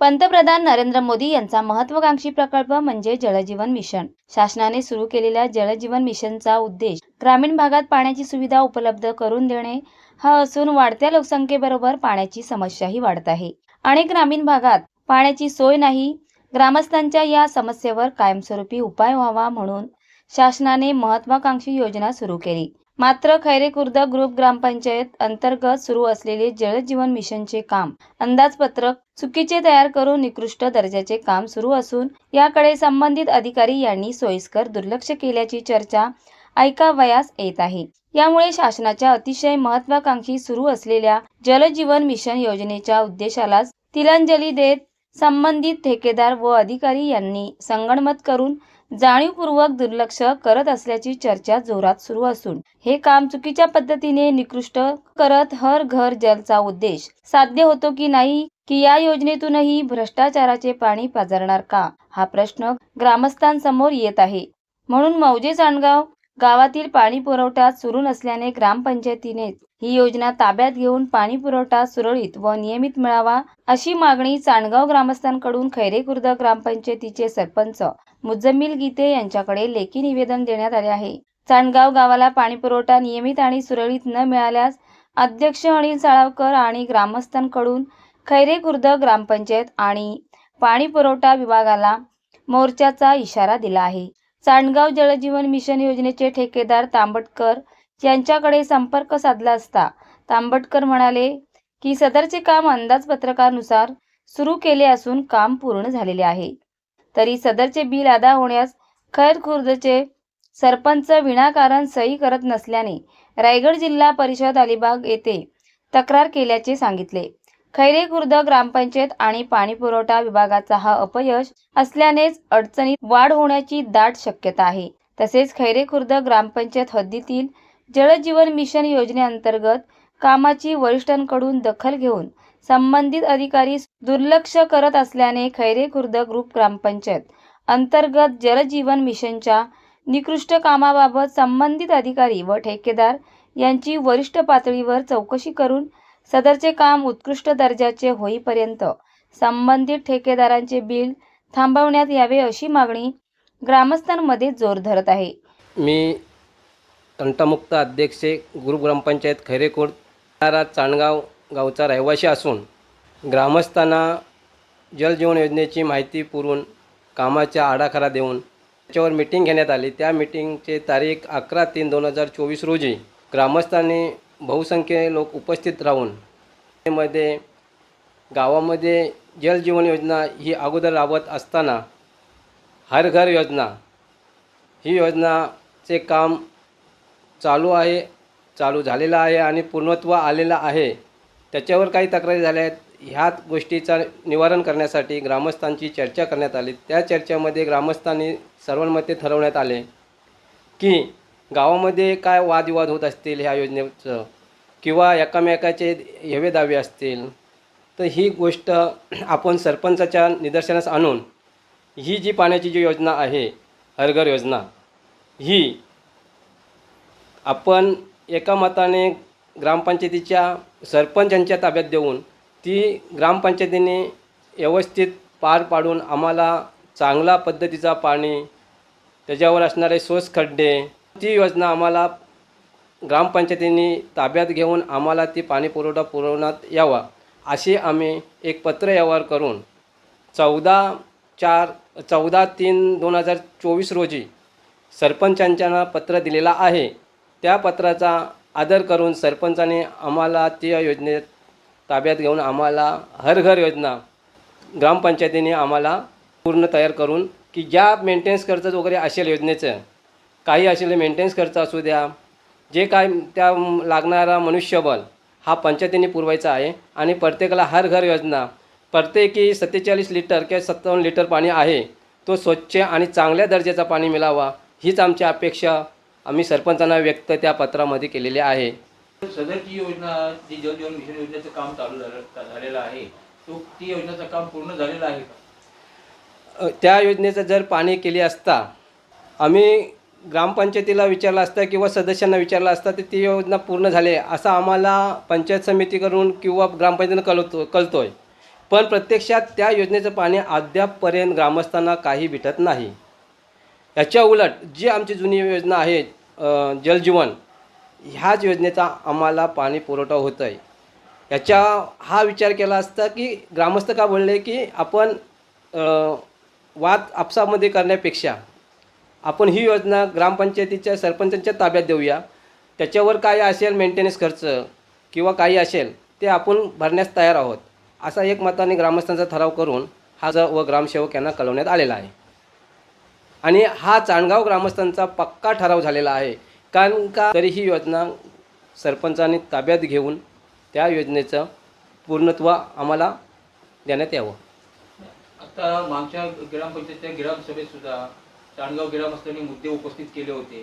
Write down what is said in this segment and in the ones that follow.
पंतप्रधान नरेंद्र मोदी यांचा महत्वाकांक्षी प्रकल्प म्हणजे जलजीवन मिशन. शासनाने सुरू केलेल्या जलजीवन मिशनचा उद्देश ग्रामीण भागात पाण्याची सुविधा उपलब्ध करून देणे. हा असून वाढत्या लोकसंख्येबरोबर पाण्याची समस्याही वाढत आहे. अनेक ग्रामीण भागात पाण्याची सोय नाही ग्रामस्थांच्या या समस्येवर कायमस्वरूपी उपाय व्हावा म्हणून शासनाने महत्वाकांक्षी योजना सुरू केली. मात्र खैरे खुर्द ग्रुप ग्रामपंचायत अंतर्गत सुरू असलेले जलजीवन मिशनचे काम अंदाजपत्रक चुकीचे तयार करून निकृष्ट दर्जाचे काम सुरू असून याकडे संबंधित अधिकारी यांनी सोयीस्कर दुर्लक्ष केल्याची चर्चा ऐकावयास येत आहे. यामुळे शासनाच्या अतिशय महत्वाकांक्षी सुरू असलेल्या जलजीवन मिशन योजनेच्या उद्देशालाच तिलांजली देत संबंधित ठेकेदार व अधिकारी यांनी संगणमत करून जाणीवपूर्वक दुर्लक्ष करत असल्याची चर्चा जोरात सुरू असून हे काम चुकीच्या पद्धतीने निकृष्ट करत हर घर जलचा उद्देश साध्य होतो की नाही की या योजनेतूनही भ्रष्टाचाराचे पाणी पाजरणार का? हा प्रश्न ग्रामस्थांसमोर येत आहे. म्हणून मौजे चांडगाव गावातील पाणी पुरवठा सुरू नसल्याने ग्रामपंचायतीने ही योजना ताब्यात घेऊन पाणी पुरवठा सुरळीत व नियमित मिळावा अशी मागणी चांडगाव ग्रामस्थांकडून खैरे खुर्द ग्रामपंचायतीचे सरपंच मुजम्मिल गीते यांच्याकडे लेखी निवेदन देण्यात आले आहे. चांडगाव गावाला पाणी पुरवठा नियमित आणि सुरळीत न मिळाल्यास अध्यक्ष अनिल साळावकर आणि ग्रामस्थांकडून खैरे खुर्द ग्रामपंचायत आणि पाणी पुरवठा विभागाला मोर्चाचा इशारा दिला आहे. चांडगाव जलजीवन मिशन योजनेचे ठेकेदार तांबटकर यांच्याकडे संपर्क साधला असता तांबटकर म्हणाले की सदरचे काम अंदाजपत्रकानुसार सुरू केले असून काम पूर्ण झालेले आहे. तरी सदरचे बिल अदा होण्यास खैर खुर्दचे सरपंच विनाकारण सही करत नसल्याने रायगड जिल्हा परिषद अलिबाग येथे तक्रार केल्याचे सांगितले. खैरे खुर्द ग्रामपंचायत आणि पाणी पुरवठा विभागाचा हा अपयश असल्यानेच अडचणीत वाढ होण्याची दाट शक्यता आहे. तसेच खैरे खुर्द ग्रामपंचायत हद्दीतील जलजीवन मिशन योजनेअंतर्गत कामाची वरिष्ठांकडून दखल घेऊन संबंधित अधिकारी दुर्लक्ष करत असल्याने खैरे खुर्द ग्रुप ग्रामपंचायत अंतर्गत जलजीवन मिशनच्या निकृष्ट कामाबाबत संबंधित अधिकारी व ठेकेदार यांची वरिष्ठ पातळीवर चौकशी करून सदरचे काम उत्कृष्ट दर्जाचे होईपर्यंत संबंधित ठेकेदारांचे बिल थांबवण्यात यावे अशी मागणी ग्रामस्थांमध्ये जोर धरत आहे. मी तंटामुक्त अध्यक्ष ग्रुप ग्रामपंचायत खैरेकोट चाणगाव गावचा रहिवासी असून ग्रामस्थांना जलजीवन योजनेची माहिती पुरवून कामाचा आराखडा देऊन त्याच्यावर मिटिंग घेण्यात आली. त्या मिटिंगचे तारीख अकरा तीन दोन हजार चोवीस रोजी ग्रामस्थांनी बहुसंख्य लोक उपस्थित राहून मध्ये गावामध्ये जलजीवन योजना ही अगोदर राबवत असताना हर घर योजना ही योजनाचे काम चालू आहे चालू झालेलं आहे आणि पूर्णत्व आलेलं आहे. त्याच्यावर काही तक्रारी झाल्या आहेत. ह्या गोष्टीचा निवारण करण्यासाठी ग्रामस्थांची चर्चा करण्यात आली. त्या चर्चेमध्ये ग्रामस्थांनी सर्वांमध्ये ठरवण्यात आले की गावामध्ये काय वादविवाद होत असतील ह्या योजनेचं किंवा एकामेकाचे हवे दावे असतील तर ही गोष्ट आपण सरपंचाच्या निदर्शनास आणून ही जी पाण्याची जी योजना आहे हरघर योजना ही आपण एका मताने ग्रामपंचायतीच्या सरपंचांच्या ताब्यात देऊन ती ग्रामपंचायतीने व्यवस्थित पार पाडून आम्हाला चांगला पद्धतीचा पाणी त्याच्यावर असणारे सोस खड्डे ती योजना आम्हाला ग्रामपंचायतीने ताब्यात घेऊन आम्हाला ती पाणी पुरवठा पुरवण्यात यावा असे आम्ही एक पत्र व्यवहार करून चौदा चार चौदा तीन दोन हजार चोवीस रोजी सरपंचांना पत्र दिलेला आहे. त्या पत्राचा आदर करून सरपंचाने आम्हाला त्या योजनेत ताब्यात घेऊन आम्हाला हर घर योजना ग्रामपंचायतीने आम्हाला पूर्ण तयार करून की ज्या मेंटेन्स खर्च वगैरे असेल योजनेचं काही असेल मेंटेन्स खर्च असू द्या जे काय त्या लागणारा मनुष्यबळ हा पंचायतीने पुरवायचा आहे आणि प्रत्येकाला हर घर योजना प्रत्येकी सत्तेचाळीस लिटर किंवा सत्तावन्न लिटर पाणी आहे तो स्वच्छ आणि चांगल्या दर्जाचा पाणी मिळावा हीच आमची अपेक्षा आम्ही सरपंचांना व्यक्त त्या पत्रामध्ये केलेली आहे. सदरची योजना जी जलजीवन मिशन योजनेचं काम चालू झालं झालेलं आहे तो ती योजनेचं काम पूर्ण झालेलं आहे का? त्या योजनेचं जर पाणी केली असता आम्ही ग्रामपंचायतीला विचारलं असतं किंवा सदस्यांना विचारलं असतं तर ती योजना पूर्ण झाली. आहे असं आम्हाला पंचायत समितीकडून किंवा ग्रामपंचायतीनं कळवतो कळतो आहे पण प्रत्यक्षात त्या योजनेचं पाणी अद्यापपर्यंत ग्रामस्थांना काही भेटत नाही. याच्या उलट जी आमची जुनी योजना आहे जलजीवन ह्याच योजनेचा आम्हाला पाणी पुरवठा होत आहे याच्या हा विचार केला असता की ग्रामस्थ का बोलले की आपण वाद आपसामध्ये करण्यापेक्षा आपण ही योजना ग्रामपंचायतीच्या सरपंचांच्या ताब्यात देऊया. त्याच्यावर काय असेल मेंटेनन्स खर्च किंवा काही असेल ते आपण भरण्यास तयार आहोत. असा एक मताने ग्रामस्थांचा ठराव करून हा ज व ग्रामसेवक यांना कळवण्यात आलेला आहे. आणि हा चांडगाव ग्रामस्थांचा पक्का ठराव झालेला आहे. कारण का तरी ही योजना सरपंचांनी ताब्यात घेऊन त्या योजनेचं पूर्णत्व आम्हाला देण्यात यावं. आता मागच्या ग्रामपंचायतच्या ग्रामसभेत सुद्धा चांडगाव ग्रामस्थांनी मुद्दे उपस्थित केले होते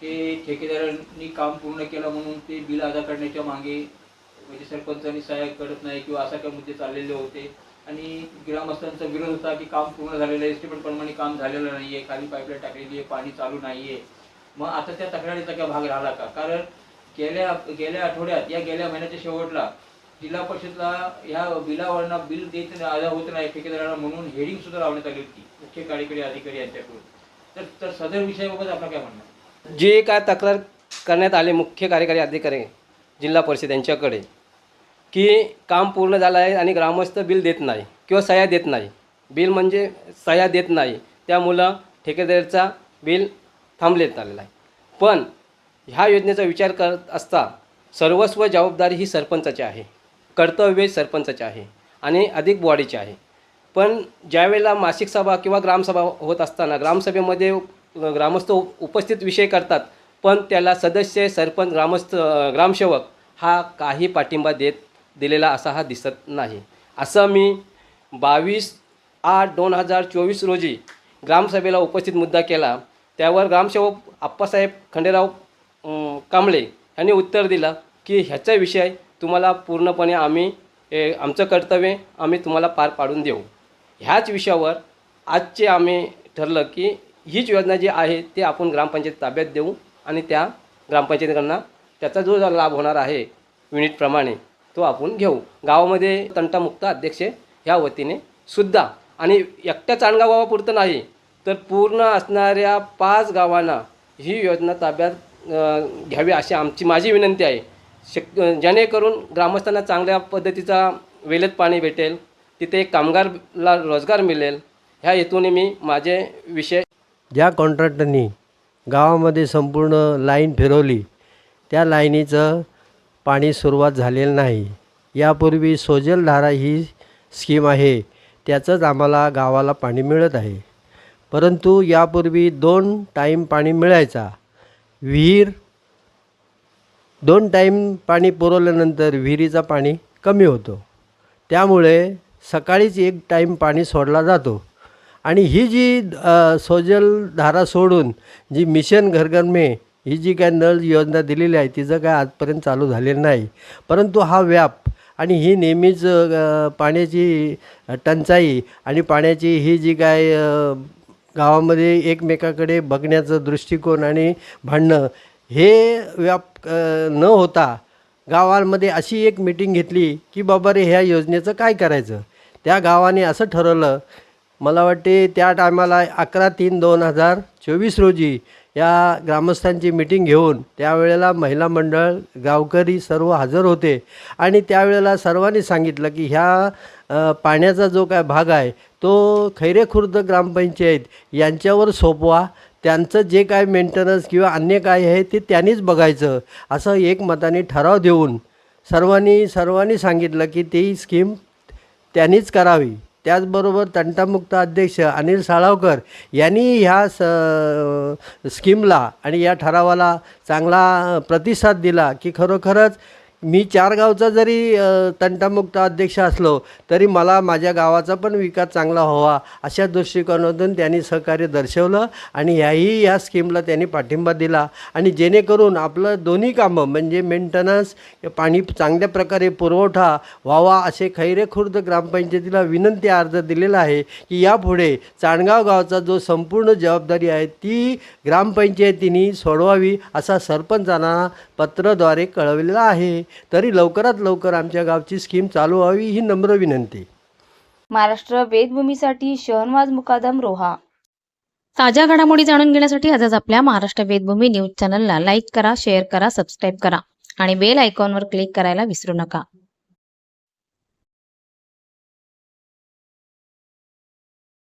की ठेकेदारांनी काम पूर्ण केलं म्हणून ते बिल अदा करण्याच्या मागे म्हणजे सरपंचांनी सहाय्य करत नाही किंवा असा काही मुद्दे चाललेले होते. आणि ग्रामस्थांचा विरोध होता की काम पूर्ण झालेलं आहे एस्टिमेट प्रमाणे काम झालेलं नाही आहे खाली पाईपलाईन टाकलेली आहे पाणी चालू नाही आहे मग आता त्या तक्रारीचा काय भाग राहिला का? कारण गेल्या गेल्या आठवड्यात या गेल्या महिन्याच्या शेवटला जिल्हा परिषदला ह्या बिलावरना बिल देत नाही, होत नाही ठेकेदारांना म्हणून हेडिंग सुद्धा लावण्यात आली होती मुख्य कार्यकारी अधिकारी यांच्याकडून. तर तर सदर विषयाबाबत आपलं काय म्हणणं जे काय तक्रार करण्यात आले मुख्य कार्यकारी अधिकारी जिल्हा परिषद यांच्याकडे की काम पूर्ण झालं आहे आणि ग्रामस्थ बिल देत नाही किंवा सह्या देत नाही. बिल म्हणजे सह्या देत नाही. त्यामुळं ठेकेदारचा बिल थांबलेत आलेला आहे. पण ह्या योजनेचा विचार करत असता सर्वस्व जबाबदारी ही सरपंचाची आहे. कर्तव्य सरपंचाचे आहे आणि अधिक बॉडीचे आहे. पण ज्यावेळेला मासिक सभा किंवा ग्रामसभा होत असताना ग्रामसभेमध्ये ग्रामस्थ उपस्थित विषय करतात पण त्याला सदस्य सरपंच ग्रामस्थ ग्रामसेवक हा काही पाठिंबा देत दिलेला असा हा दिसत नाही. असं मी बावीस आठ दोन हजार चोवीस रोजी ग्रामसभेला उपस्थित मुद्दा केला. त्यावर ग्रामसेवक आप्पासाहेब खंडेराव कांबळे यांनी उत्तर दिलं की ह्याचा विषय तुम्हाला पूर्णपणे आम्ही आमचं कर्तव्य आम्ही तुम्हाला पार पाडून देऊ. ह्याच विषयावर आजचे आम्ही ठरलं की हीच योजना जी आहे ते आपण ग्रामपंचायत ताब्यात देऊ आणि त्या ग्रामपंचायतीकडनं त्याचा जो लाभ होणार आहे युनिटप्रमाणे. तो आपण घेऊ. गावामध्ये तंटामुक्त अध्यक्ष ह्या वतीने सुद्धा. आणि एकट्या चांडगाव गावापुरतं नाही तर पूर्ण असणाऱ्या पाच गावांना ही योजना ताब्यात घ्यावी अशी आमची माझी विनंती आहे. शक जेणेकरून ग्रामस्थांना चांगल्या पद्धतीचा वेळेत पाणी भेटेल तिथे कामगारला रोजगार मिळेल. ह्या हेतूने मी माझे विषय ज्या कॉन्ट्रॅक्टरनी गावामध्ये संपूर्ण लाईन फिरवली त्या लाईनीचं पाणी सुरुवात झालेलं नाही. यापूर्वी सोजलधारा ही स्कीम आहे त्याचंच आम्हाला गावाला पाणी मिळत आहे. परंतु यापूर्वी दोन टाईम पाणी मिळायचा. विहीर दोन टाईम पाणी पुरवल्यानंतर विहिरीचा पाणी कमी होतो. त्यामुळे सकाळीच एक टाईम पाणी सोडला जातो. आणि ही जी सोजल धारा सोडून जी मिशन घरघरमे ही जी काय नळ योजना दिलेली आहे तिचं काय आजपर्यंत चालू झालेलं नाही. परंतु हा व्याप आणि ही नेहमीच पाण्याची टंचाई आणि पाण्याची ही जी काय गावामध्ये एकमेकाकडे बघण्याचं दृष्टिकोन आणि भांडणं हे व्याप न होता गावांमध्ये अशी एक मिटिंग घेतली की बाबा रे ह्या योजनेचं काय करायचं? त्या गावाने असं ठरवलं मला वाटते त्या टायमाला अकरा तीन दोन हजार चोवीस रोजी या ग्रामस्थांची मिटिंग घेऊन त्यावेळेला महिला मंडळ गावकरी सर्व हजर होते. आणि त्यावेळेला सर्वांनी सांगितलं की ह्या पाण्याचा जो काय भाग आहे तो खैरेखुर्द ग्रामपंचायत यांच्यावर सोपवा. त्यांचं जे काय मेंटेनन्स किंवा अन्य काय आहे ते त्यांनीच बघायचं. असं एक मताने ठराव देऊन सर्वांनी सर्वांनी सांगितलं की ती स्कीम त्यांनीच करावी. त्याचबरोबर तंटामुक्त अध्यक्ष अनिल साळावकर यांनी ह्या स स्कीमला आणि या ठरावाला चांगला प्रतिसाद दिला की खरोखरच मी चार गावचा जरी तंटामुक्त अध्यक्ष असलो तरी मला माझ्या गावाचा पण विकास चांगला व्हावा अशा दृष्टिकोनातून त्यांनी सहकार्य दर्शवलं आणि ह्याही या स्कीमला त्यांनी पाठिंबा दिला. आणि जेणेकरून आपलं दोन्ही कामं म्हणजे मेंटेनन्स पाणी चांगल्या प्रकारे पुरवठा व्हावा असे खैरेखुर्द ग्रामपंचायतीला विनंती अर्ज दिलेला आहे की यापुढे चाणगाव गावचा जो संपूर्ण जबाबदारी आहे ती ग्रामपंचायतीने सोडवावी असा सरपंचांना पत्राद्वारे कळवलेला आहे. तरी लवकरात लवकर आमच्या गावची स्कीम चालू व्हावी ही नम्र विनंती. महाराष्ट्र वेदभूमीसाठी शहनवाज मुकादम रोहा. ताज्या घडामोडी जाणून घेण्यासाठी आजच आपल्या महाराष्ट्र वेदभूमी न्यूज चॅनलला लाईक करा शेअर करा सबस्क्राईब करा आणि बेल आयकॉनवर क्लिक करायला विसरू नका.